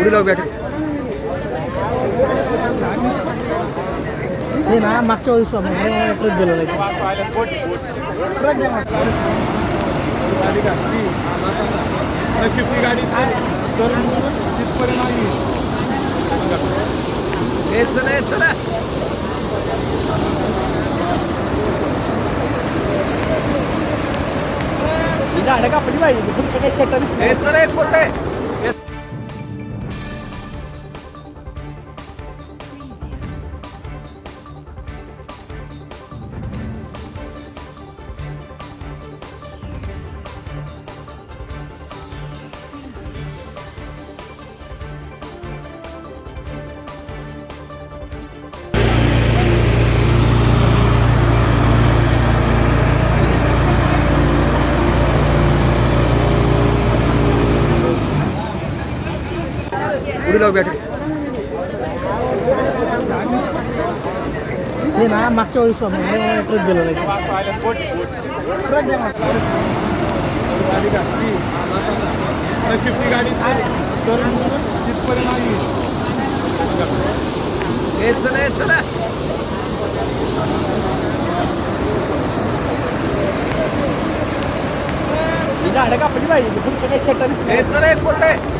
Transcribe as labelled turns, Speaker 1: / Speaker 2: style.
Speaker 1: पुढे लाव बॅटरी.
Speaker 2: हे ना मागच्या वेळेस ट्रिप गेलो नाही.
Speaker 3: शिफ्टी गाडी
Speaker 1: चला चला
Speaker 2: गाड्या कापली पाहिजे
Speaker 1: लाव बॅटरी
Speaker 2: हे ना मागच्या वेळेस ट्रिप गेलो
Speaker 3: गाडी
Speaker 1: चला चला
Speaker 2: गाड्या कापली पाहिजे. फक्त काही
Speaker 1: पोटे